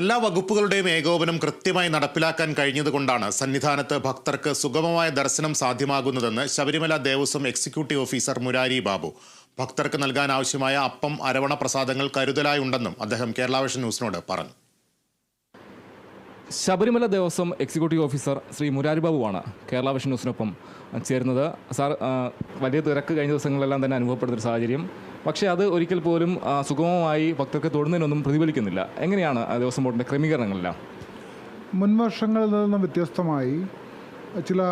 എല്ലാ വകുപ്പുകളുടെയും ഏകോപനം കൃത്യമായി നടപ്പിലാക്കാൻ കഴിഞ്ഞതുകൊണ്ടാണ് സന്നിധാനത്ത് ഭക്തർക്ക് സുഗമമായ ദർശനം സാധ്യമാകുന്നതെന്ന് ശബരിമല ദേവസ്വം എക്സിക്യൂട്ടീവ് ഓഫീസർ മുരാരി ബാബു. ഭക്തർക്ക് നൽകാൻ ആവശ്യമായ അപ്പം അരവണ പ്രസാദങ്ങൾ കരുതലായി ഉണ്ടെന്നും അദ്ദേഹം കേരള ന്യൂസിനോട് പറഞ്ഞു. ശബരിമല ദേവസ്വം എക്സിക്യൂട്ടീവ് ഓഫീസർ ശ്രീ മുരാരി ബാബുവാണ് കേരള വിഷൻ ന്യൂസിനൊപ്പം ചേരുന്നത്. സാർ വലിയ തിരക്ക് കഴിഞ്ഞ ദിവസങ്ങളിലെല്ലാം തന്നെ അനുഭവപ്പെടുന്നൊരു സാഹചര്യം. പക്ഷേ അത് ഒരിക്കൽ പോലും സുഗമമായി ഭക്തർക്ക് തൊടുന്നതിനൊന്നും പ്രതിഫലിക്കുന്നില്ല. എങ്ങനെയാണ് ദേവസ്വം ബോർഡിന്റെ ക്രമീകരണങ്ങളെല്ലാം? മുൻവർഷങ്ങളിൽ നിന്നും വ്യത്യസ്തമായി ചില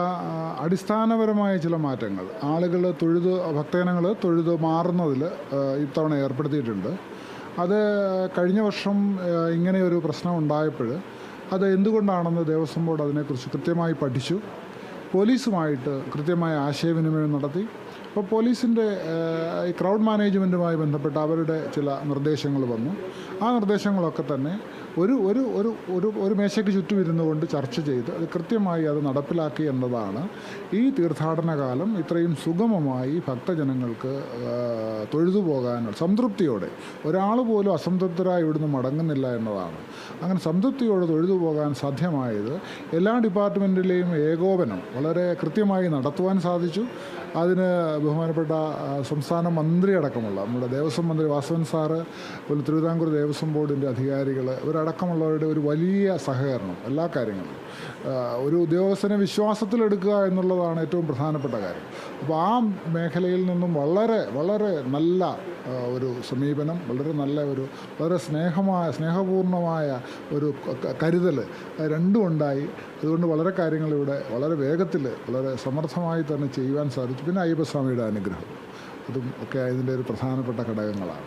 അടിസ്ഥാനപരമായ ചില മാറ്റങ്ങൾ. ആളുകൾ തൊഴുത് ഭക്തജനങ്ങൾ തൊഴുത് മാറുന്നതിൽ ഇത്തവണ ഏർപ്പെടുത്തിയിട്ടുണ്ട്. അത് കഴിഞ്ഞ വർഷം ഇങ്ങനെയൊരു പ്രശ്നം ഉണ്ടായപ്പോൾ അത് എന്തുകൊണ്ടാണെന്ന് ദേവസ്വം ബോർഡ് അതിനെക്കുറിച്ച് കൃത്യമായി പഠിച്ചു. പോലീസുമായിട്ട് കൃത്യമായ ആശയവിനിമയം നടത്തി. അപ്പോൾ പോലീസിന്റെ ഈ ക്രൗഡ് മാനേജ്മെന്റുമായി ബന്ധപ്പെട്ട് അവരുടെ ചില നിർദ്ദേശങ്ങൾ വന്നു. ആ നിർദ്ദേശങ്ങളൊക്കെ തന്നെ ഒരു ഒരു ഒരു ഒരു ഒരു മേശയ്ക്ക് ചുറ്റും ഇരുന്നു കൊണ്ട് ചർച്ച ചെയ്ത് അത് കൃത്യമായി അത് നടപ്പിലാക്കി എന്നതാണ്. ഈ തീർത്ഥാടന കാലം ഇത്രയും സുഗമമായി ഭക്തജനങ്ങൾക്ക് തൊഴുതു പോകാനുള്ള സംതൃപ്തിയോടെ ഒരാൾ പോലും അസംതൃപ്തരായി ഇവിടുന്ന് മടങ്ങുന്നില്ല എന്നതാണ്. അങ്ങനെ സംതൃപ്തിയോടെ തൊഴുതു പോകാൻ സാധ്യമായത് എല്ലാ ഡിപ്പാർട്ട്മെന്റിലെയും ഏകോപനം വളരെ കൃത്യമായി നടത്തുവാൻ സാധിച്ചു. അതിന് ബഹുമാനപ്പെട്ട സംസ്ഥാന മന്ത്രി അടക്കമുള്ള നമ്മുടെ ദേവസ്വം മന്ത്രി വാസവൻ സാറ് പോലെ തിരുവിതാംകൂർ ദേവസ്വം ബോർഡിന്റെ അധികാരികൾ ഇവരടക്കമുള്ളവരുടെ ഒരു വലിയ സഹകരണം എല്ലാ കാര്യങ്ങളും ഒരു ഉദ്യോഗസ്ഥനെ വിശ്വാസത്തിലെടുക്കുക എന്നുള്ളതാണ് ഏറ്റവും പ്രധാനപ്പെട്ട കാര്യം. അപ്പോൾ ആ മേഖലയിൽ നിന്നും വളരെ വളരെ നല്ല ഒരു സമീപനം വളരെ നല്ല ഒരു വളരെ സ്നേഹമായ സ്നേഹപൂർണമായ ഒരു കരുതൽ രണ്ടും ഉണ്ടായി. അതുകൊണ്ട് വളരെ കാര്യങ്ങൾ ഇവിടെ വളരെ വേഗത്തിൽ വളരെ സമർത്ഥമായി തന്നെ ചെയ്യുവാൻ സാധിച്ചു. പിന്നെ അയ്യപ്പസ്വാമിയുടെ അനുഗ്രഹം. അതും ഒക്കെ അതിന്റെ ഒരു പ്രധാനപ്പെട്ട ഘടകങ്ങളാണ്.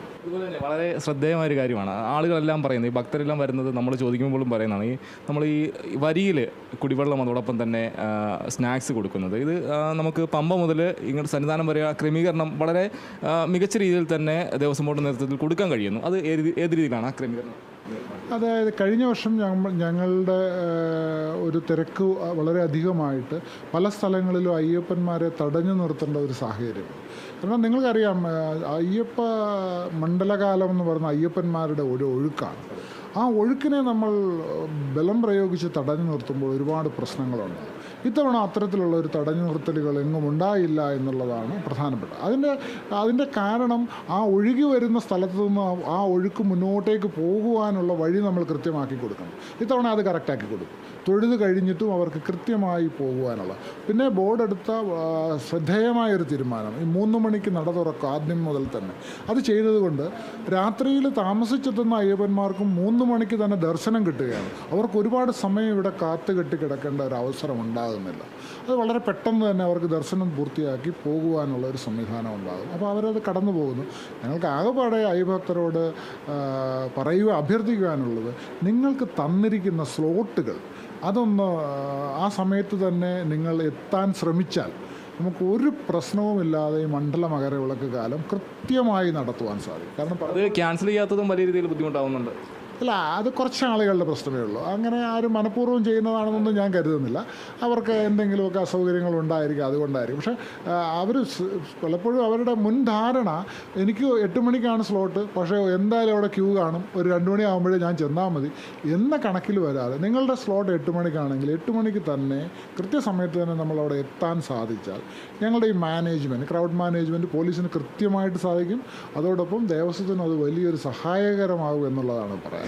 വളരെ ശ്രദ്ധേയമായ ഒരു കാര്യമാണ്. ആളുകളെല്ലാം പറയുന്നത് ഈ ഭക്തരെല്ലാം വരുന്നത് നമ്മൾ ചോദിക്കുമ്പോഴും പറയുന്നതാണ് ഈ നമ്മൾ ഈ വരിയിൽ കുടിവെള്ളം അതോടൊപ്പം തന്നെ സ്നാക്സ് കൊടുക്കുന്നത്. ഇത് നമുക്ക് പമ്പ മുതൽ ഇങ്ങോട്ട് സന്നിധാനം വരെ ക്രമീകരണം വളരെ മികച്ച രീതിയിൽ തന്നെ ദേവസ്വം ബോർഡ് നേതൃത്വത്തിൽ കൊടുക്കാൻ കഴിയുന്നു. അത് ഏത് ഏത് രീതിയിലാണ് ആ ക്രമീകരണം? അതായത് കഴിഞ്ഞ വർഷം ഞങ്ങളുടെ ഒരു തിരക്ക് വളരെ അധികമായിട്ട് പല സ്ഥലങ്ങളിലും അയ്യപ്പന്മാരെ തടഞ്ഞു നിർത്തേണ്ട ഒരു സാഹചര്യം. കാരണം നിങ്ങൾക്കറിയാം അയ്യപ്പ മണ്ഡലകാലം എന്ന് പറയുന്ന അയ്യപ്പന്മാരുടെ ഒരു ഒഴുക്കാണ്. ആ ഒഴുക്കിനെ നമ്മൾ ബലം പ്രയോഗിച്ച് തടഞ്ഞു നിർത്തുമ്പോൾ ഒരുപാട് പ്രശ്നങ്ങളുണ്ട്. ഇത്തവണ അത്തരത്തിലുള്ള ഒരു തടഞ്ഞു നിർത്തലുകൾ എങ്ങും ഉണ്ടായില്ല എന്നുള്ളതാണ് പ്രധാനപ്പെട്ട. അതിന്റെ അതിന്റെ കാരണം ആ ഒഴുകി വരുന്ന സ്ഥലത്തു നിന്ന് ആ- ഒഴുക്ക് മുന്നോട്ടേക്ക് പോകുവാനുള്ള വഴി നമ്മൾ കൃത്യമാക്കി കൊടുക്കണം. ഇത്തവണ അത് കറക്റ്റാക്കി കൊടുക്കും. തൊഴുത് കഴിഞ്ഞിട്ടും അവർക്ക് കൃത്യമായി പോകുവാനുള്ള. പിന്നെ ബോർഡ് എടുത്ത ശ്രദ്ധേയമായൊരു തീരുമാനം. ഈ മൂന്ന് മണിക്ക് നട തുറക്കും ആദ്യം മുതൽ തന്നെ. അത് ചെയ്തതുകൊണ്ട് രാത്രിയിൽ താമസിച്ചെത്തുന്ന അയ്യപ്പന്മാർക്കും മൂന്ന് മണിക്ക് തന്നെ ദർശനം കിട്ടുകയാണ്. അവർക്ക് ഒരുപാട് സമയം ഇവിടെ കാത്തുകെട്ടി കിടക്കേണ്ട ഒരു അവസരം ഉണ്ടാകുന്നില്ല അത് വളരെ പെട്ടെന്ന് തന്നെ അവർക്ക് ദർശനം പൂർത്തിയാക്കി പോകുവാനുള്ള ഒരു സംവിധാനം ഉണ്ടാകും. അപ്പോൾ അവരത് കടന്നു പോകുന്നു. ഞങ്ങൾക്ക് ആകെപ്പാടെ അയ്യഭക്തരോട് പറയുക അഭ്യർത്ഥിക്കുവാനുള്ളത് നിങ്ങൾക്ക് തന്നിരിക്കുന്ന സ്ലോട്ടുകൾ അതൊന്ന് ആ, ആ സമയത്ത് തന്നെ നിങ്ങൾ എത്താൻ ശ്രമിച്ചാൽ നമുക്ക് ഒരു പ്രശ്നവുമില്ലാതെ ഈ മണ്ഡല മകരവിളക്ക് കാലം കൃത്യമായി നടത്തുവാൻ സാധിക്കും. കാരണം അത് ക്യാൻസൽ ചെയ്യാത്തതും വലിയ രീതിയിൽ ബുദ്ധിമുട്ടാവുന്നുണ്ട്. അല്ല അത് കുറച്ച് ആളുകളുടെ പ്രശ്നമേ ഉള്ളൂ. അങ്ങനെ ആരും മനഃപൂർവം ചെയ്യുന്നതാണെന്നൊന്നും ഞാൻ കരുതുന്നില്ല. അവർക്ക് എന്തെങ്കിലുമൊക്കെ അസൗകര്യങ്ങൾ ഉണ്ടായിരിക്കും അതുകൊണ്ടായിരിക്കും. പക്ഷേ അവർ പലപ്പോഴും അവരുടെ മുൻ ധാരണ എനിക്ക് എട്ട് മണിക്കാണ് സ്ലോട്ട് പക്ഷേ എന്തായാലും അവിടെ ക്യൂ കാണും. ഒരു രണ്ട് മണിയാകുമ്പോഴേ ഞാൻ ചെന്നാൽ മതി. എന്ന കണക്കിൽ വരാതെ നിങ്ങളുടെ സ്ലോട്ട് എട്ട് മണിക്കാണെങ്കിൽ എട്ട് മണിക്ക് തന്നെ കൃത്യസമയത്ത് തന്നെ നമ്മൾ അവിടെ എത്താൻ സാധിച്ചാൽ ഞങ്ങളുടെ ഈ മാനേജ്മെന്റ് ക്രൗഡ് മാനേജ്മെന്റ് പോലീസിന് കൃത്യമായിട്ട് സാധിക്കും. അതോടൊപ്പം ദേവസ്വത്തിന് അത് വലിയൊരു സഹായകരമാകും എന്നുള്ളതാണ് പറയാൻ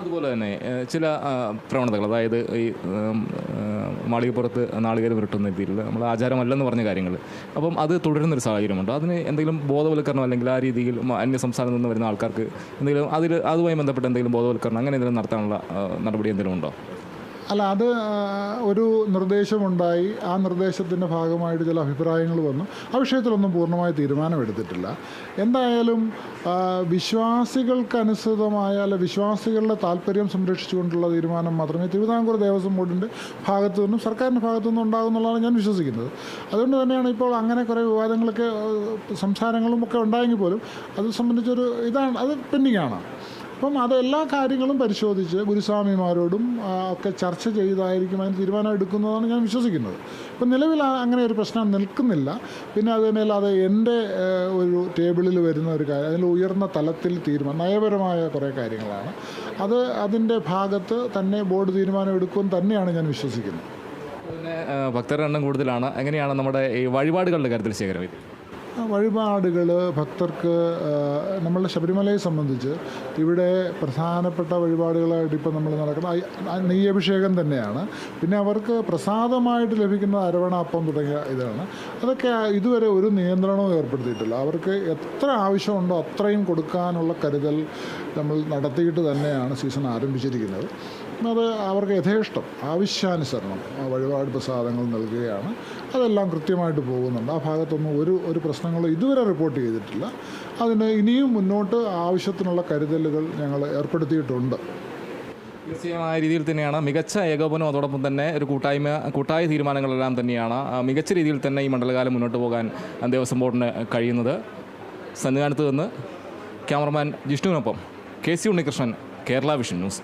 അതുപോലെ തന്നെ ചില പ്രവണതകൾ അതായത് ഈ മാളികപ്പുറത്ത് നാളികേര് ഉരുട്ടുന്ന രീതിയിൽ നമ്മൾ ആചാരമല്ലെന്ന് പറഞ്ഞ കാര്യങ്ങൾ. അപ്പം അത് തുടരുന്നൊരു സാഹചര്യമുണ്ട്. അതിന് എന്തെങ്കിലും ബോധവൽക്കരണം അല്ലെങ്കിൽ ആ രീതിയിൽ അന്യ സംസ്ഥാനത്ത് നിന്ന് വരുന്ന ആൾക്കാർക്ക് എന്തെങ്കിലും അതിൽ അതുമായി ബന്ധപ്പെട്ട് എന്തെങ്കിലും ബോധവൽക്കരണം അങ്ങനെ എന്തെങ്കിലും നടത്താനുള്ള നടപടി എന്തെങ്കിലും ഉണ്ടോ? അല്ല അത് ഒരു നിർദ്ദേശമുണ്ടായി. ആ നിർദ്ദേശത്തിന്റെ ഭാഗമായിട്ട് ചില അഭിപ്രായങ്ങൾ വന്നു. ആ വിഷയത്തിലൊന്നും പൂർണമായി തീരുമാനമെടുത്തിട്ടില്ല. എന്തായാലും വിശ്വാസികൾക്കനുസൃതമായ അല്ല വിശ്വാസികളുടെ താല്പര്യം സംരക്ഷിച്ചുകൊണ്ടുള്ള തീരുമാനം മാത്രമേ തിരുവിതാംകൂർ ദേവസ്വം ബോർഡിന്റെ ഭാഗത്തു നിന്നും സർക്കാരിന്റെ ഭാഗത്തു നിന്നും ഉണ്ടാകും എന്നുള്ളതാണ് ഞാൻ വിശ്വസിക്കുന്നത്. അതുകൊണ്ട് തന്നെയാണ് ഇപ്പോൾ അങ്ങനെ കുറേ വിവാദങ്ങളൊക്കെ സംസാരങ്ങളും ഒക്കെ ഉണ്ടായെങ്കിൽ പോലും അത് സംബന്ധിച്ചൊരു ഇതാണ് അത് പെൻഡിങ് ആണ് അപ്പം അത് എല്ലാ കാര്യങ്ങളും പരിശോധിച്ച് ഗുരുസ്വാമിമാരോടും ഒക്കെ ചർച്ച ചെയ്തായിരിക്കും അതിന് തീരുമാനം എടുക്കുന്നതാണ് ഞാൻ വിശ്വസിക്കുന്നത്. ഇപ്പം നിലവിൽ അങ്ങനെ ഒരു പ്രശ്നം നിൽക്കുന്നില്ല. പിന്നെ അതിനാൽ അത് എന്റെ ഒരു ടേബിളിൽ വരുന്ന ഒരു കാര്യം അതിൽ ഉയർന്ന തലത്തിൽ തീരുമാനം നയപരമായ കുറേ കാര്യങ്ങളാണ്. അത് അതിന്റെ ഭാഗത്ത് തന്നെ ബോർഡ് തീരുമാനം എടുക്കുമെന്ന് തന്നെയാണ് ഞാൻ വിശ്വസിക്കുന്നത്. പിന്നെ ഭക്തരുടെ എണ്ണം കൂടുതലാണ്. എങ്ങനെയാണ് നമ്മുടെ ഈ വഴിപാടുകളുടെ കാര്യത്തിൽ ശേഖരം വഴിപാടുകൾ ഭക്തർക്ക് നമ്മളുടെ ശബരിമലയെ സംബന്ധിച്ച് ഇവിടെ പ്രധാനപ്പെട്ട വഴിപാടുകളായിട്ട് ഇപ്പോൾ നമ്മൾ നടക്കുന്ന നെയ്യഭിഷേകം തന്നെയാണ്. പിന്നെ അവർക്ക് പ്രസാദമായിട്ട് ലഭിക്കുന്ന അരവണ അപ്പം തുടങ്ങിയ ഇതാണ്. അതൊക്കെ ഇതുവരെ ഒരു നിയന്ത്രണവും ഏർപ്പെടുത്തിയിട്ടില്ല. അവർക്ക് എത്ര ആവശ്യമുണ്ടോ അത്രയും കൊടുക്കാനുള്ള കരുതൽ നമ്മൾ നടത്തിയിട്ട് തന്നെയാണ് സീസൺ ആരംഭിച്ചിരിക്കുന്നത്. അത് അവർക്ക് യഥേഷ്ടം ആവശ്യാനുസരണം വഴിപാട് പ്രസാദങ്ങൾ നൽകുകയാണ്. അതെല്ലാം കൃത്യമായിട്ട് പോകുന്നുണ്ട്. ആ ഭാഗത്തൊന്നും ഒരു ഒരു പ്രശ്നങ്ങളും ഇതുവരെ റിപ്പോർട്ട് ചെയ്തിട്ടില്ല. അതിന് ഇനിയും മുന്നോട്ട് ആവശ്യത്തിനുള്ള കരുതലുകൾ ഞങ്ങൾ ഏർപ്പെടുത്തിയിട്ടുണ്ട്. തീർച്ചയായ രീതിയിൽ തന്നെയാണ്. മികച്ച ഏകോപനം അതോടൊപ്പം തന്നെ ഒരു കൂട്ടായ്മ കൂട്ടായ തീരുമാനങ്ങളെല്ലാം തന്നെയാണ്. മികച്ച രീതിയിൽ തന്നെ ഈ മണ്ഡലകാലം മുന്നോട്ട് പോകാൻ ദേവസ്വം ബോർഡിന് കഴിയുന്നത്. സന്നിധാനത്ത് നിന്ന് cameraman ജിഷ്ണുവിനൊപ്പം K C Unnikrishnan Kerala vision news.